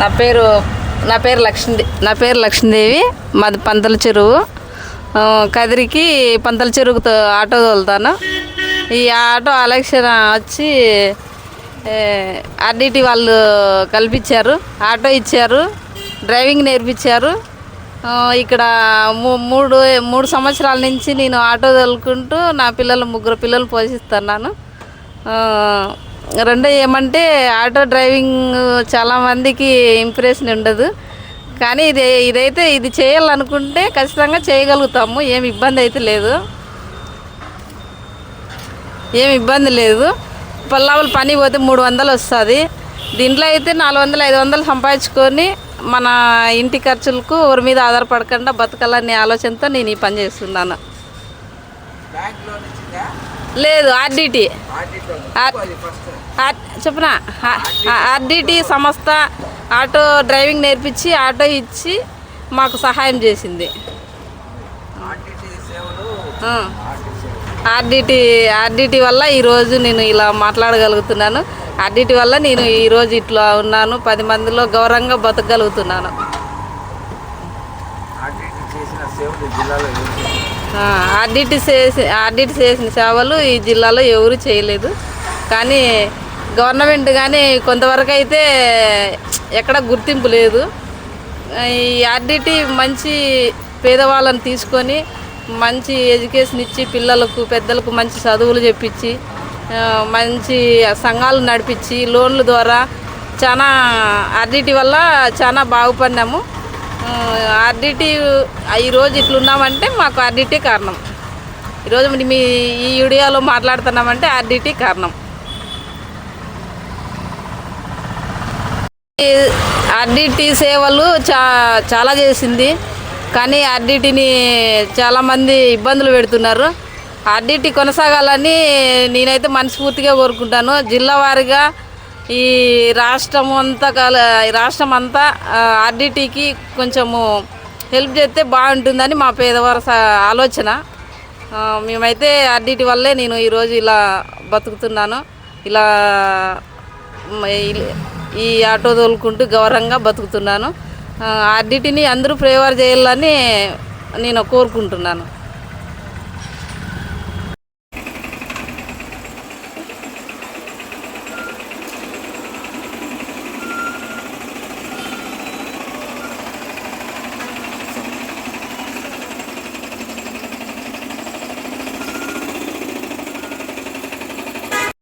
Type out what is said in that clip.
నా పేరు నా పేరు లక్ష్మీ నా పేరు లక్ష్మీదేవి మాది పంతల చెరువు. కదిరికి పంతల చెరువుతో ఆటో తోలుతాను. ఈ ఆటో అలక్షణ వచ్చి ఆర్డిటి వాళ్ళు కల్పించారు ఆటో ఇచ్చారు డ్రైవింగ్ నేర్పించారు. ఇక్కడ మూ- మూడు మూడు సంవత్సరాల నుంచి నేను ఆటో తోలుకుంటూ నా పిల్లలు ముగ్గురు పిల్లలు పోషిస్తున్నాను. రెండో ఏమంటే ఆటో డ్రైవింగ్ చాలామందికి ఇంప్రెషన్ ఉండదు. కానీ ఇది ఇదైతే ఇది చేయాలనుకుంటే ఖచ్చితంగా చేయగలుగుతాము. ఏమి ఇబ్బంది అయితే లేదు. ఏమి ఇబ్బంది లేదు. పల్లావులు పని పోతే మూడు వందలు వస్తుంది. దీంట్లో అయితే నాలుగు వందలు ఐదు వందలు సంపాదించుకొని మన ఇంటి ఖర్చులకు ఎవరి మీద ఆధారపడకుండా బతకాలనే ఆలోచనతో నేను ఈ పని చేస్తున్నాను. లేదు ఆర్డిటి. చెప్పిన? ఆర్డిటి సంస్థ ఆటో డ్రైవింగ్ నేర్పించి ఆటో ఇచ్చి మాకు సహాయం చేసింది. ఆర్డిటి ఆర్డిటి వల్ల ఈరోజు నేను ఇలా మాట్లాడగలుగుతున్నాను. ఆర్డిటి వల్ల నేను ఈరోజు ఇట్లా ఉన్నాను. పది మందిలో గౌరవంగా బతకగలుగుతున్నాను. ఆడిట్ చేసి ఆడిట్ చేసిన సేవలు ఈ జిల్లాలో ఎవరు చేయలేదు. కానీ గవర్నమెంట్ కానీ కొంతవరకు అయితే ఎక్కడ గుర్తింపు లేదు. ఈ ఆర్డిటి మంచి పేదవాళ్ళని తీసుకొని మంచి ఎడ్యుకేషన్ ఇచ్చి పిల్లలకు పెద్దలకు మంచి చదువులు చెప్పించి మంచి సంఘాలు నడిపించి లోన్ల ద్వారా చాలా ఆర్డిటి వల్ల చాలా బాగుపడినాము. ఆర్డిటీ ఈరోజు ఇట్లున్నామంటే మాకు ఆర్డిటి కారణం. ఈరోజు మీ ఈ వీడియోలో మాట్లాడుతున్నామంటే ఆర్డిటీ కారణం. ఆర్డిటీ సేవలు చా చాలా చేసింది. కానీ ఆర్డిటీని చాలామంది ఇబ్బందులు పెడుతున్నారు. ఆర్డిటీ కొనసాగాలని నేనైతే మనస్ఫూర్తిగా కోరుకుంటాను. జిల్లా వారిగా ఈ రాష్ట్రం అంతా కాల ఈ రాష్ట్రం అంతా ఆర్డిటీకి కొంచెము హెల్ప్ చేస్తే బాగుంటుందని మా పేదవారి స- ఆలోచన. మేమైతే ఆర్డిటీ వల్లే నేను ఈరోజు ఇలా బతుకుతున్నాను. ఇలా ఈ- ఆటో తోలుకుంటూ గౌరవంగా బతుకుతున్నాను. ఆర్డిటీని అందరూ ఫేవర్ చేయాలని నేను కోరుకుంటున్నాను.